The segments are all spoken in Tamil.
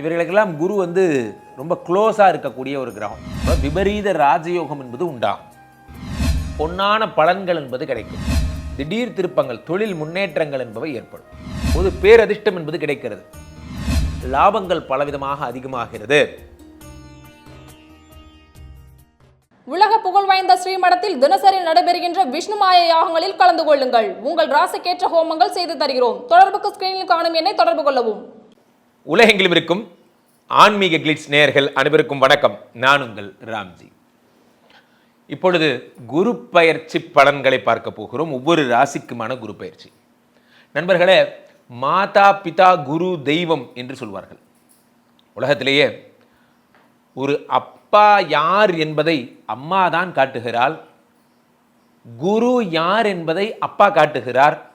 இவர்களுக்கெல்லாம் குரு வந்து ரொம்ப க்ளோஸாக இருக்கக்கூடிய ஒரு கிரகம். விபரீத ராஜயோகம் என்பது உண்டாகும். பொன்னான பலன்கள் என்பது கிடைக்கும். திடீர் திருப்பங்கள் தொழில் முன்னேற்றங்கள் என்பவை ஏற்படும். பொது பேரதிர்ஷ்டம் என்பது கிடைக்கிறது. லாபங்கள் பலவிதமாக அதிகமாகிறது. உலக புகழ் வாய்ந்த ஸ்ரீமடத்தில் தினசரி நடைபெறுகின்ற விஷ்ணுமாய யாகங்களில் கலந்து கொள்ளுங்கள். உங்கள் ராசிக்கேற்ற ஹோமங்கள் செய்து தருகிறோம். தொடர்புக்கு ஸ்கிரீனில் காணும் என்னை தொடர்பு கொள்ளவும். உலகெங்கிலும் இருக்கும் ஆன்மீக கிளிட்ஸ் நேயர்கள் அனைவருக்கும் வணக்கம். நான் உங்கள் ராம்ஜி. இப்பொழுது குரு பயிற்சி பலன்களை பார்க்க போகிறோம். ஒவ்வொரு ராசிக்குமான குரு பயிற்சி. நண்பர்களே மாதா பிதா குரு தெய்வம் என்று சொல்வார்கள். உலகத்திலேயே ஒரு அப்பா யார் என்பதை அம்மா தான் காட்டுகிறாள். குரு யார் என்பதை அப்பா காட்டுகிறார்.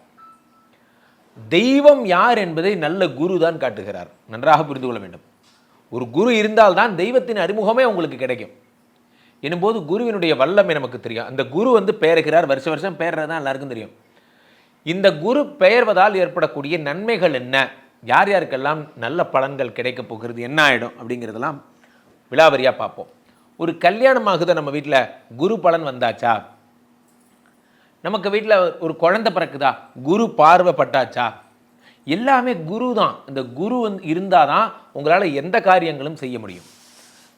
தெய்வம் யார் என்பதை நல்ல குரு தான் காட்டுகிறார். நன்றாக புரிந்து கொள்ள வேண்டும். ஒரு குரு இருந்தால்தான் தெய்வத்தின் அறிமுகமே உங்களுக்கு கிடைக்கும். எனும்போது குருவினுடைய வல்லமை நமக்கு தெரியும். அந்த குரு வந்து பெயர்கிறார். வருஷ வருஷம் பெயர்றது தான் எல்லாருக்கும் தெரியும். இந்த குரு பெயர்வதால் ஏற்படக்கூடிய நன்மைகள் என்ன? யார் யாருக்கெல்லாம் நல்ல பலன்கள் கிடைக்கப் போகிறது? என்ன ஆகிடும் அப்படிங்கிறதெல்லாம் விலாவரியாக பார்ப்போம். ஒரு கல்யாணம் ஆகுது நம்ம வீட்டில்? குரு பலன் வந்தாச்சா? நமக்கு வீட்டில் ஒரு குழந்தை பிறக்குதா? குரு பார்வை பட்டாச்சா எல்லாமே குரு தான் இந்த குரு வந்து இருந்தால் தான் உங்களால் எந்த காரியங்களும் செய்ய முடியும்.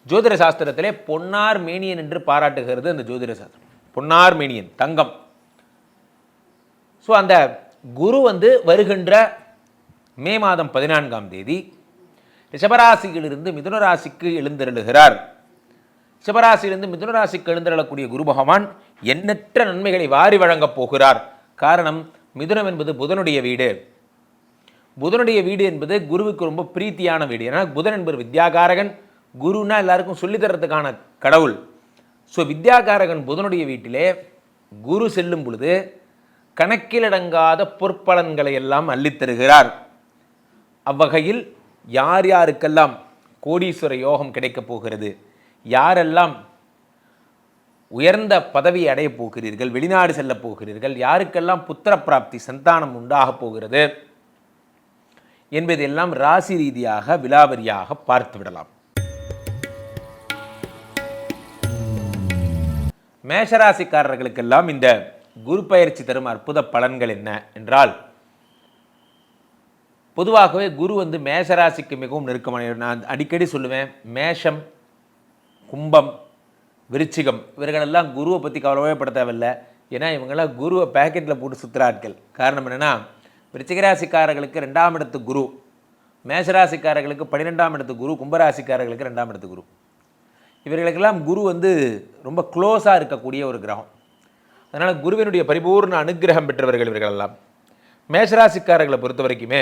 ஜோதிட சாஸ்திரத்திலே பொன்னார் மேனியன் என்று பாராட்டுகிறது அந்த ஜோதிட சாஸ்திரம். பொன்னார் மேனியன் தங்கம். ஸோ அந்த குரு வந்து வருகின்ற மே மாதம் பதினான்காம் தேதி ரிஷபராசியிலிருந்து மிதுன ராசிக்கு எழுந்தருளுகிறார். ரிஷபராசியிலிருந்து மிதுன ராசிக்கு எழுந்தருளக்கூடிய குரு பகவான் எண்ணற்ற நன்மைகளை வாரி வழங்கப் போகிறார். காரணம் மிதுனம் என்பது புதனுடைய வீடு. புதனுடைய வீடு என்பது குருவுக்கு ரொம்ப பிரீத்தியான வீடு. ஏன்னா புதன் என்பது வித்யாகாரகன். குருன்னா எல்லாருக்கும் சொல்லித் தர்றதுக்கான கடவுள். ஸோ வித்யாகாரகன் புதனுடைய வீட்டிலே குரு செல்லும் பொழுது கணக்கிலடங்காத பொற்பலன்களை எல்லாம் அள்ளித்தருகிறார் அவ்வகையில் யார் யாருக்கெல்லாம் கோடீஸ்வர யோகம் கிடைக்கப் போகிறது? யாரெல்லாம் உயர்ந்த பதவி அடையப் போகிறீர்கள் வெளிநாடு செல்லப் போகிறீர்கள் யாருக்கெல்லாம் புத்திர பிராப்தி சந்தானம் உண்டாகப் போகிறது என்பதெல்லாம் ராசி ரீதியாக விலாவரியாக பார்த்து விடலாம். மேஷராசிக்காரர்களுக்கெல்லாம் இந்த குரு பயிற்சி தரும் அற்புத பலன்கள் என்ன என்றால் பொதுவாகவே குரு வந்து மேஷராசிக்கு மிகவும் நெருக்கமான நான் அடிக்கடி சொல்லுவேன் மேஷம் கும்பம் விருச்சிகம். இவர்களெல்லாம் குருவை பற்றி கவலையே பட தேவையில்லை. ஏன்னா இவங்கெல்லாம் குருவை பேக்கெட்டில் போட்டு சுற்றுறார்கள் காரணம் என்னென்னா விருச்சிகராசிக்காரர்களுக்கு ரெண்டாம் இடத்து குரு மேஷராசிக்காரர்களுக்கு பன்னிரெண்டாம் இடத்து குரு கும்பராசிக்காரர்களுக்கு ரெண்டாம் இடத்து குரு. இவர்களுக்கெல்லாம் குரு வந்து ரொம்ப க்ளோஸாக இருக்கக்கூடிய ஒரு கிரகம். அதனால் குருவினுடைய பரிபூர்ண அனுக்கிரகம் பெற்றவர்கள் இவர்களெல்லாம். மேஷராசிக்காரர்களை பொறுத்த வரைக்குமே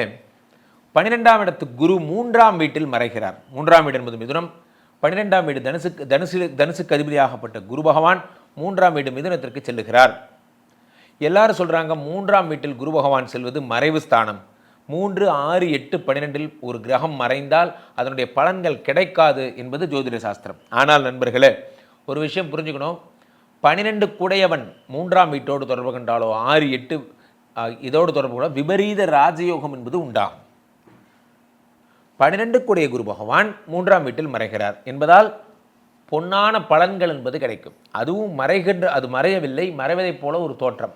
பன்னிரெண்டாம் இடத்து குரு மூன்றாம் வீட்டில் மறைகிறார். மூன்றாம் வீடு என்பது மிதுனம். பன்னிரெண்டாம் வீடு தனுசுக்கு தனுசு தனுசுக்கு அதிபதியாகப்பட்ட குரு பகவான் மூன்றாம் வீடு மிதுனத்திற்கு செல்லுகிறார். எல்லாரும் சொல்கிறாங்க மூன்றாம் வீட்டில் குரு பகவான் செல்வது மறைவு ஸ்தானம். மூன்று ஆறு எட்டு பன்னிரெண்டில் ஒரு கிரகம் மறைந்தால் அதனுடைய பலன்கள் கிடைக்காது என்பது ஜோதிட சாஸ்திரம். ஆனால் நண்பர்களே ஒரு விஷயம் புரிஞ்சுக்கணும். பன்னிரெண்டு குடையவன் மூன்றாம் வீட்டோடு தொடர்பு கொண்டாலோ ஆறு எட்டு இதோடு தொடர்பு கொண்டால் விபரீத ராஜயோகம் என்பது உண்டாகும். பன்னிரெண்டு கூடிய குரு பகவான் மூன்றாம் வீட்டில் மறைகிறார் என்பதால் பொன்னான பலன்கள் என்பது கிடைக்கும். அதுவும் மறைகின்ற அது மறையவில்லை மறைவதைப் போல ஒரு தோற்றம்.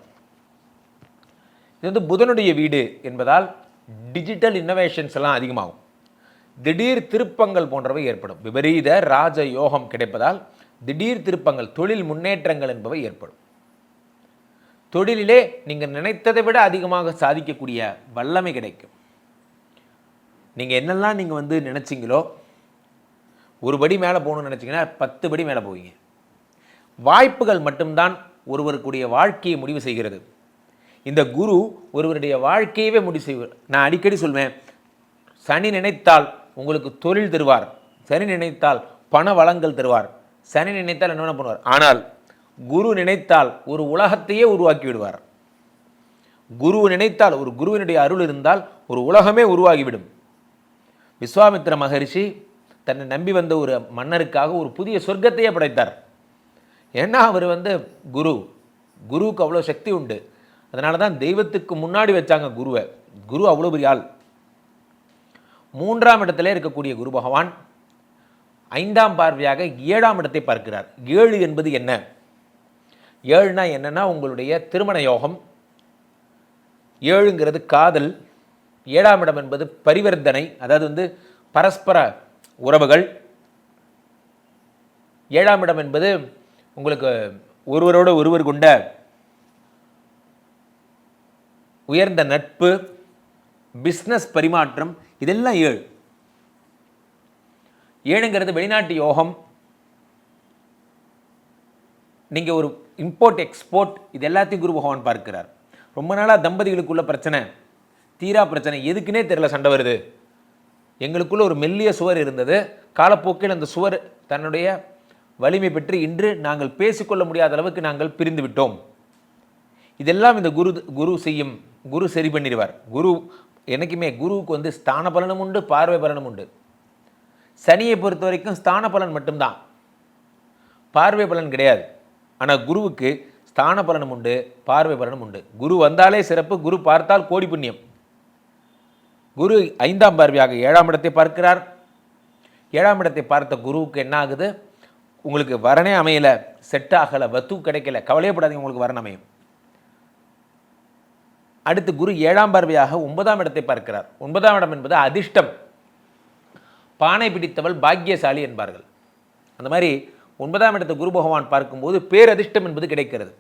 இது வந்து புதனுடைய வீடு என்பதால் டிஜிட்டல் இன்னோவேஷன்ஸ் எல்லாம் அதிகமாகும். திடீர் திருப்பங்கள் போன்றவை ஏற்படும். விபரீத ராஜ யோகம் கிடைப்பதால் திடீர் திருப்பங்கள் தொழில் முன்னேற்றங்கள் என்பவை ஏற்படும். தொழிலிலே நீங்கள் நினைத்ததை விட அதிகமாக சாதிக்கக்கூடிய வல்லமை கிடைக்கும். நீங்கள் என்னெல்லாம் நீங்கள் வந்து நினச்சிங்களோ ஒரு படி மேலே போகணும்னு நினச்சிங்கன்னா பத்து படி மேலே போவீங்க. வாய்ப்புகள் மட்டும்தான் ஒருவருக்குடைய வாழ்க்கையை முடிவு செய்கிறது. இந்த குரு ஒருவருடைய வாழ்க்கையவே முடிவு செய்வார் நான் அடிக்கடி சொல்வேன் சனி நினைத்தால் உங்களுக்கு தொழில் தருவார். சனி நினைத்தால் பண வளங்கள் தருவார். சனி நினைத்தால் என்ன பண்ணுவார். ஆனால் குரு நினைத்தால் ஒரு உலகத்தையே உருவாக்கி விடுவார். குரு நினைத்தால் ஒரு குருவினுடைய அருள் இருந்தால் ஒரு உலகமே உருவாகிவிடும். விஸ்வாமித்ர மகரிஷி தன்னை நம்பி வந்த ஒரு மன்னருக்காக ஒரு புதிய சொர்க்கத்தையே படைத்தார். ஏன்னா அவர் வந்து குரு. குருவுக்கு அவ்வளோ சக்தி உண்டு. அதனால தான் தெய்வத்துக்கு முன்னாடி வச்சாங்க குருவை. குரு அவ்வளோ பெரிய ஆள். மூன்றாம் இடத்திலே இருக்கக்கூடிய குரு பகவான் ஐந்தாம் பார்வையாக ஏழாம் இடத்தை பார்க்கிறார். ஏழு என்பது என்ன? ஏழுனா என்னன்னா உங்களுடைய திருமண யோகம். ஏழுங்கிறது காதல். ஏழாம் இடம் என்பது பரிவர்த்தனை அதாவது வந்து பரஸ்பர உறவுகள். ஏழாம் இடம் என்பது உங்களுக்கு ஒருவரோட ஒருவர் கொண்ட உயர்ந்த நட்பு பிஸ்னஸ் பரிமாற்றம் இதெல்லாம் ஏழு. ஏழுங்கிறது வெளிநாட்டு யோகம். நீங்கள் ஒரு இம்போர்ட் எக்ஸ்போர்ட் இது எல்லாத்தையும் குரு பகவான் பார்க்கிறார். ரொம்ப நாளாக தம்பதிகளுக்குள்ள பிரச்சனை. தீரா பிரச்சனை. எதுக்குன்னே தெரில சண்டை வருது. எங்களுக்குள்ளே ஒரு மெல்லிய சுவர் இருந்தது. காலப்போக்கில் அந்த சுவர் தன்னுடைய வலிமை பெற்று இன்று நாங்கள் பேசிக்கொள்ள முடியாத அளவுக்கு நாங்கள் பிரிந்து விட்டோம். இதெல்லாம் இந்த குரு குரு செய்யும் குரு சரி பண்ணிடுவார். குரு என்னைக்குமே குருவுக்கு வந்து ஸ்தான பலனும் உண்டு பார்வை பலனும் உண்டு. சனியை பொறுத்த வரைக்கும் ஸ்தான பலன் மட்டும்தான். பார்வை பலன் கிடையாது. ஆனால் குருவுக்கு ஸ்தான பலனும் உண்டு பார்வை பலனும் உண்டு. குரு வந்தாலே சிறப்பு குரு பார்த்தால் கோடி புண்ணியம். குரு ஐந்தாம் பார்வையாக ஏழாம் இடத்தை பார்க்கிறார். ஏழாம் இடத்தை பார்த்த குருவுக்கு என்ன ஆகுது உங்களுக்கு வரனே அமையல செட் ஆகலை வத்து கிடைக்கல கவலையப்படாதீங்க உங்களுக்கு வரன் அமையும். அடுத்து குரு ஏழாம் பார்வையாக ஒன்பதாம் இடத்தை பார்க்கிறார். ஒன்பதாம் இடம் என்பது அதிர்ஷ்டம். பானை பிடித்தவள் பாக்கியசாலி என்பார்கள். அந்த மாதிரி ஒன்பதாம் இடத்தை குரு பகவான் பார்க்கும்போது பேரதிர்ஷ்டம் என்பது கிடைக்கிறது.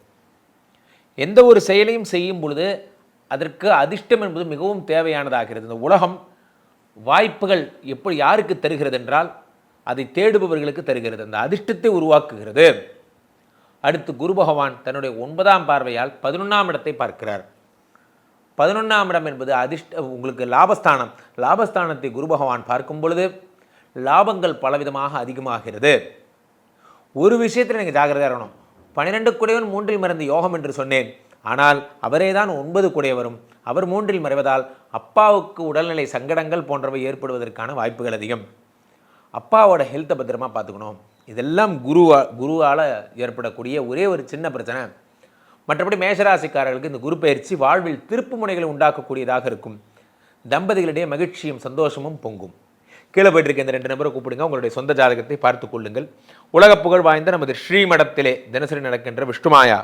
எந்த ஒரு செயலையும் செய்யும் பொழுது அதற்கு அதிர்ஷ்டம் என்பது மிகவும் தேவையானதாகிறது. இந்த உலகம் வாய்ப்புகள் எப்படி யாருக்கு தருகிறது என்றால் அதை தேடுபவர்களுக்கு தருகிறது. அந்த அதிர்ஷ்டத்தை உருவாக்குகிறது. அடுத்து குரு பகவான் தன்னுடைய ஒன்பதாம் பார்வையால் பதினொன்றாம் இடத்தை பார்க்கிறார். பதினொன்றாம் இடம் என்பது அதிர்ஷ்ட உங்களுக்கு லாபஸ்தானம். லாபஸ்தானத்தை குரு பகவான் பார்க்கும் பொழுது லாபங்கள் பலவிதமாக அதிகமாகிறது. ஒரு விஷயத்தில் நீங்கள் ஜாகிரதையாக இருக்கணும். பன்னிரெண்டு குடையவன் மூன்றில் மறந்து யோகம் என்று சொன்னேன். ஆனால் அவரே தான் ஒன்பது குடையவரும். அவர் மூன்றில் மறைவதால் அப்பாவுக்கு உடல்நிலை சங்கடங்கள் போன்றவை ஏற்படுவதற்கான வாய்ப்புகள் அதிகம். அப்பாவோட ஹெல்த்தை பத்திரமா பார்த்துக்கணும். இதெல்லாம் குருவா குருவால் ஏற்படக்கூடிய ஒரே ஒரு சின்ன பிரச்சனை. மற்றபடி மேஷராசிக்காரர்களுக்கு இந்த குரு பயிற்சி வாழ்வில் திருப்பு முனைகளை உண்டாக்கக்கூடியதாக இருக்கும். தம்பதிகளிடையே மகிழ்ச்சியும் சந்தோஷமும் பொங்கும். கீழே போயிட்டு இருக்க இந்த ரெண்டு நபரை கூப்பிடுங்க. உங்களுடைய சொந்த ஜாதகத்தை பார்த்து கொள்ளுங்கள். உலக புகழ் வாய்ந்த நமது ஸ்ரீமடத்திலே தினசரி நடக்கின்ற விஷ்ணுமாயா.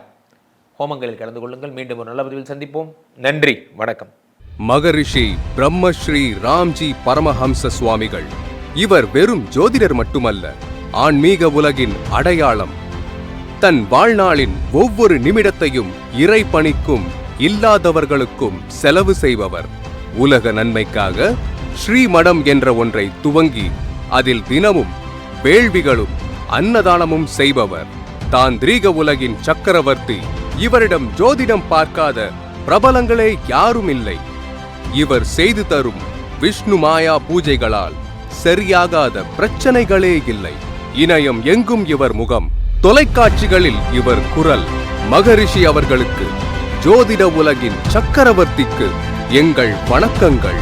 ஹோமங்களில் கலந்து கொள்ளுங்கள். மீண்டும் ஒரு நல்ல பதிவில் சந்திப்போம். நன்றி. வணக்கம். மகரிஷி பிரம்மஸ்ரீ ராம்ஜி பரமஹம்ச சுவாமிகள். இவர் வெறும் ஜோதிடர் மட்டுமல்ல ஆன்மீக உலகின் அடையாளம். தன் வாழ்நாளின் ஒவ்வொரு நிமிடத்தையும் இறை பணிக்கும் இல்லாதவர்களுக்கும் செலவு செய்பவர். உலக நன்மைக்காக ஸ்ரீமடம் என்ற ஒன்றை துவங்கி அதில் தினமும் வேள்விகளும் அன்னதானமும் செய்பவர். தாந்திரீக உலகின் சக்கரவர்த்தி இவரிடம் ஜோதிடம் பார்க்காத பிரபலங்களே யாரும் இல்லை இவர் செய்து தரும் விஷ்ணு மாயா பூஜைகளால் சரியாகாத பிரச்சனைகளே இல்லை. இணையம் எங்கும் இவர் முகம். தொலைக்காட்சிகளில் இவர் குரல். மகரிஷி அவர்களுக்கு ஜோதிட உலகின் சக்கரவர்த்திக்கு எங்கள் வணக்கங்கள்.